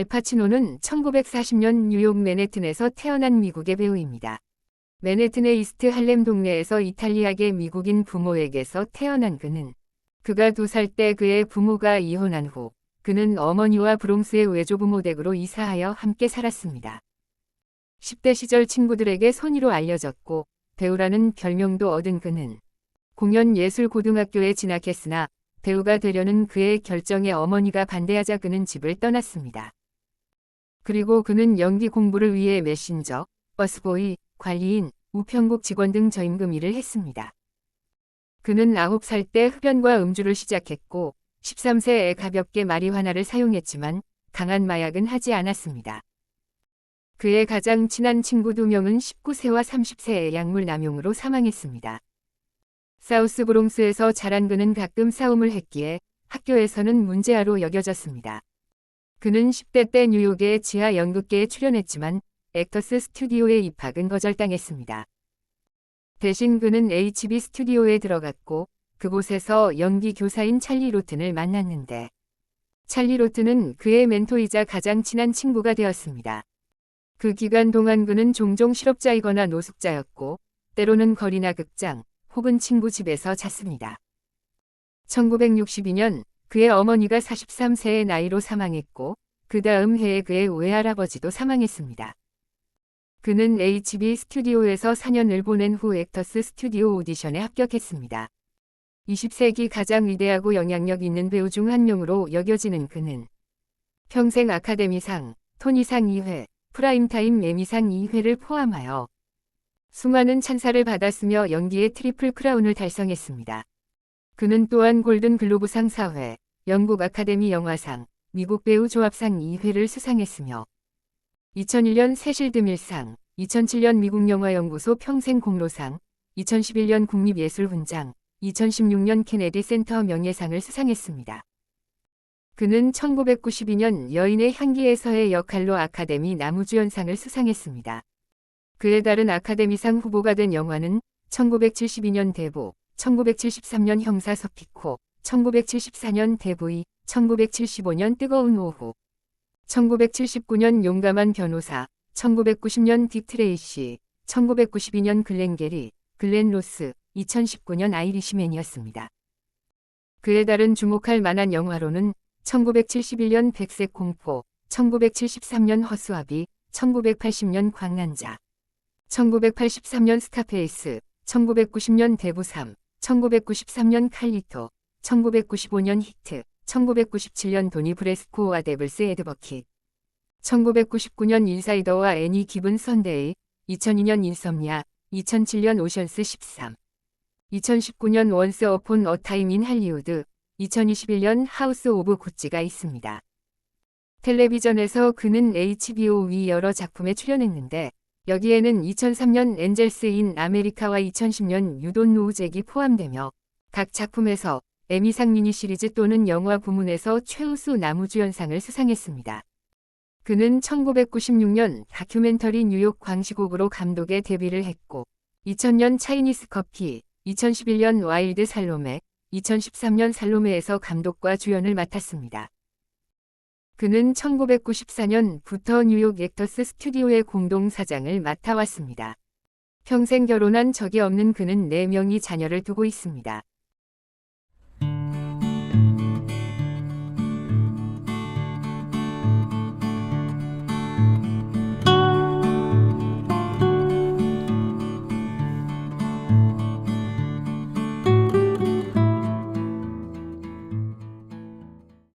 알파치노는 1940년 뉴욕 맨해튼에서 태어난 미국의 배우입니다. 맨해튼의 이스트 할렘 동네에서 이탈리아계 미국인 부모에게서 태어난 그는 그가 두 살 때 그의 부모가 이혼한 후 그는 어머니와 브롱스의 외조부모 댁으로 이사하여 함께 살았습니다. 10대 시절 친구들에게 선의로 알려졌고 배우라는 별명도 얻은 그는 공연예술고등학교에 진학했으나 배우가 되려는 그의 결정에 어머니가 반대하자 그는 집을 떠났습니다. 그리고 그는 연기 공부를 위해 메신저, 버스보이, 관리인, 우편국 직원 등 저임금 일을 했습니다. 그는 9살 때 흡연과 음주를 시작했고 13세에 가볍게 마리화나를 사용했지만 강한 마약은 하지 않았습니다. 그의 가장 친한 친구 두 명은 19세와 30세의 약물 남용으로 사망했습니다. 사우스 브롱스에서 자란 그는 가끔 싸움을 했기에 학교에서는 문제아로 여겨졌습니다. 그는 10대 때 뉴욕의 지하 연극계에 출연했지만 액터스 스튜디오의 입학은 거절당했습니다. 대신 그는 HB 스튜디오에 들어갔고 그곳에서 연기 교사인 찰리 로튼을 만났는데 찰리 로튼은 그의 멘토이자 가장 친한 친구가 되었습니다. 그 기간 동안 그는 종종 실업자이거나 노숙자였고 때로는 거리나 극장 혹은 친구 집에서 잤습니다. 1962년 그의 어머니가 43세의 나이로 사망했고 그 다음 해에 그의 외할아버지도 사망했습니다. 그는 HB 스튜디오에서 4년을 보낸 후 액터스 스튜디오 오디션에 합격했습니다. 20세기 가장 위대하고 영향력 있는 배우 중 한 명으로 여겨지는 그는 평생 아카데미상, 토니상 2회, 프라임타임 에미상 2회를 포함하여 수많은 찬사를 받았으며 연기의 트리플 크라운을 달성했습니다. 그는 또한 골든 글로브상 4회, 영국 아카데미 영화상, 미국 배우 조합상 2회를 수상했으며 2001년 세실드밀상, 2007년 미국 영화연구소 평생 공로상, 2011년 국립예술훈장, 2016년 케네디 센터 명예상을 수상했습니다. 그는 1992년 여인의 향기에서의 역할로 아카데미 나무주연상을 수상했습니다. 그에 따른 아카데미상 후보가 된 영화는 1972년 대보, 1973년 형사 서피코, 1974년 대보이, 1975년 뜨거운 오후, 1979년 용감한 변호사, 1990년 딕 트레이시, 1992년 글렌 게리, 글렌 로스, 2019년 아이리시맨이었습니다. 그에 따른 주목할 만한 영화로는 1971년 백색 공포, 1973년 허수아비, 1980년 광난자, 1983년 스카페이스, 1990년 대부3, 1993년 칼리토, 1995년 히트, 1997년 도니 브레스코와 데블스 에드버킷, 1999년 인사이더와 애니 기분 선데이, 2002년 인썸니아, 2007년 오션스 13, 2019년 원스 어폰 어 타임 인 할리우드, 2021년 하우스 오브 구찌가 있습니다. 텔레비전에서 그는 HBO 위 여러 작품에 출연했는데 여기에는 2003년 엔젤스 인 아메리카와 2010년 유돈 노우잭이 포함되며 각 작품에서 에미상 미니 시리즈 또는 영화 부문에서 최우수 나무주연상을 수상했습니다. 그는 1996년 다큐멘터리 뉴욕 광시곡으로 감독에 데뷔를 했고 2000년 차이니스 커피, 2011년 와일드 살로메, 2013년 살로메에서 감독과 주연을 맡았습니다. 그는 1994년부터 뉴욕 액터스 스튜디오의 공동사장을 맡아왔습니다. 평생 결혼한 적이 없는 그는 4명이 자녀를 두고 있습니다.